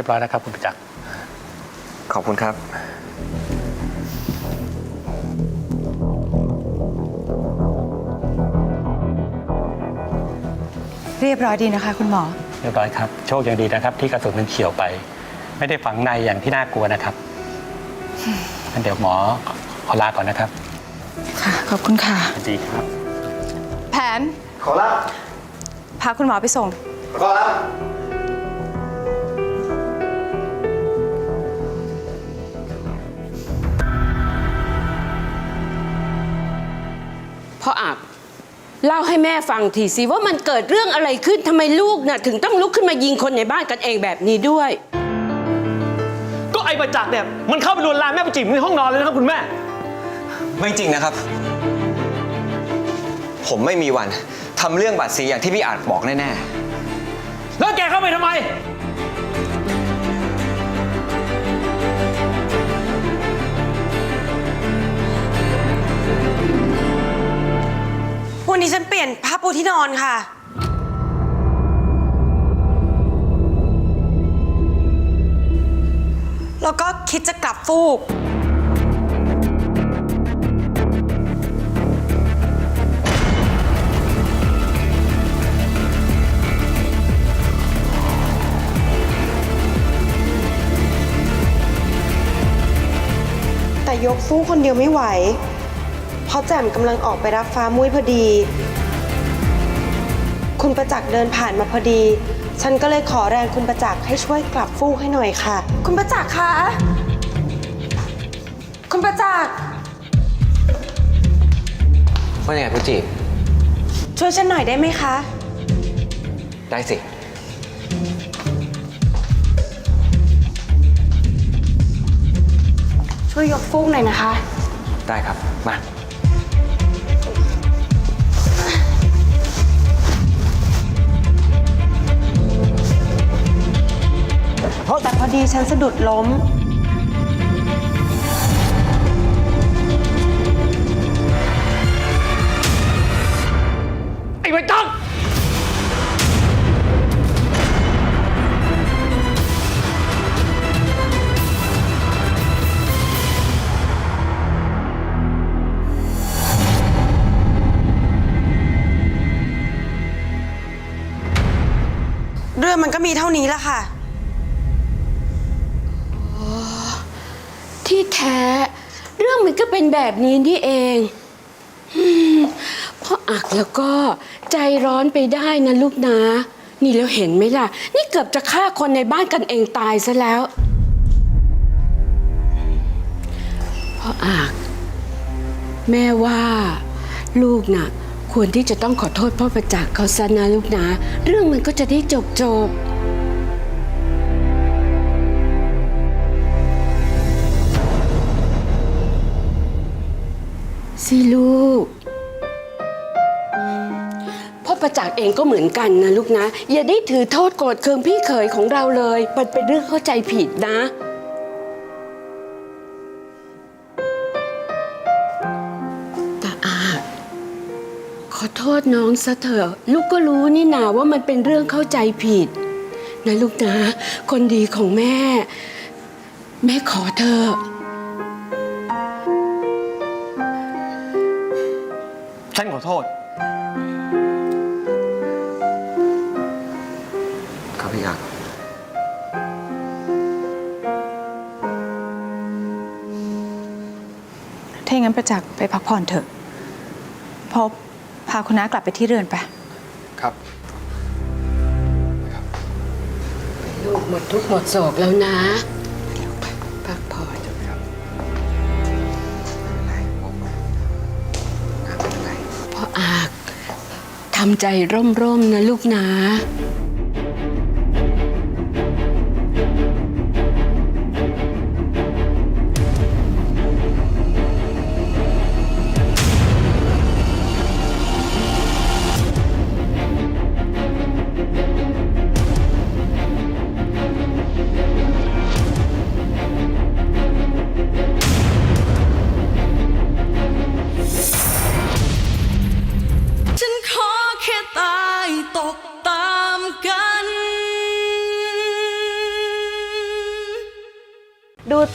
รียบร้อยแล้วครับคุณประจักษ์ขอบคุณครับ เรียบร้อยดีนะคะ คุณหมอ เรียบร้อยครับ โชคยังดีนะครับ ที่กระสุนมันเฉียวไป ไม่ได้ฝังในอย่างที่น่ากลัวนะครับงั้นเดี๋ยวหมอขอลาก่อนนะครับค่ะ ขอบคุณค่ะ สวัสดีครับ แผน ขอรับ พาคุณหมอไปส่ง ขอรับ เล่าให้แม่ฟังทีสิว่ามันเกิดเรื่องอะไรขึ้นทำไมลูกน่ะถึงต้องลุกขึ้นมายิงคนในบ้านกันเองแบบนี้ด้วย ก็ไอ้ประจักษ์เนี่ยมันเข้าไปลวนลามแม่ประจิ๋มในห้องนอนเลยนะครับคุณแม่ ไม่จริงนะครับ ผมไม่มีวันทำเรื่องบาดสีอย่างที่พี่อาจบอกแน่แล้วแกเข้าไปทำไม วันนี้ฉันเปลี่ยนผ้าปูที่นอนค่ะ แล้วก็คิดจะกลับฟูก แต่ยกฟูกคนเดียวไม่ไหว เพราะแจ่มกำลังออกไปรับฟ้ามุ้ยพอดี คุณประจักษ์เดินผ่านมาพอดี ฉันก็เลยขอแรงคุณประจักษ์ให้ช่วยกลับฟูกให้หน่อยค่ะ คุณประจักษ์คะ คุณประจักษ์ๆว่ายังไงพุจิช่วยฉันหน่อยได้ไหมคะ ได้สิ ช่วยยกฟูกหน่อยนะคะ ได้ครับ มา พอดีฉันสะดุดล้ม ไอ้ประจักษ์เรื่องมันก็มีเท่านี้ละค่ะ ที่แท้ เรื่องมันก็เป็นแบบนี้นี่เองอืมพ่ออักแล้วก็ใจร้อนไปได้นะลูกนะ นี่แล้วเห็นไหมล่ะ นี่เกือบจะฆ่าคนในบ้านกันเองตายซะแล้ว พ่ออักแม่ว่าลูกน่ะ ควรที่จะต้องขอโทษพ่อประจักษ์เขาซะนะลูกนะ เรื่องมันก็จะได้จบจบๆ สิลูก พ่อประจักษ์เองก็เหมือนกันนะลูกนะ อย่าได้ถือโทษโกรธเคืองพี่เขยของเราเลย มันเป็นเรื่องเข้าใจผิดนะ แต่อาขอโทษน้องซะเถอะ ลูกก็รู้นี่นาว่ามันเป็นเรื่องเข้าใจผิด นะลูกนะ คนดีของแม่ แม่ขอเธอ ทษ ครับพี่อาจถ้าอย่างนั้นประจักษ์ไปพักผ่อนเถอะ พบพาคุณน้ากลับไปที่เรือนไป ครับ ลูกหมดทุกข์หมดโศกแล้วนะ ทำใจร่มๆนะลูกนะ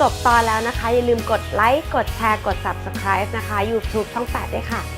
จบตอนแล้วนะคะ อย่าลืมกดไลค์ กดแชร์ กด Subscribe นะคะ YouTube ช่อง 8 ด้วยค่ะ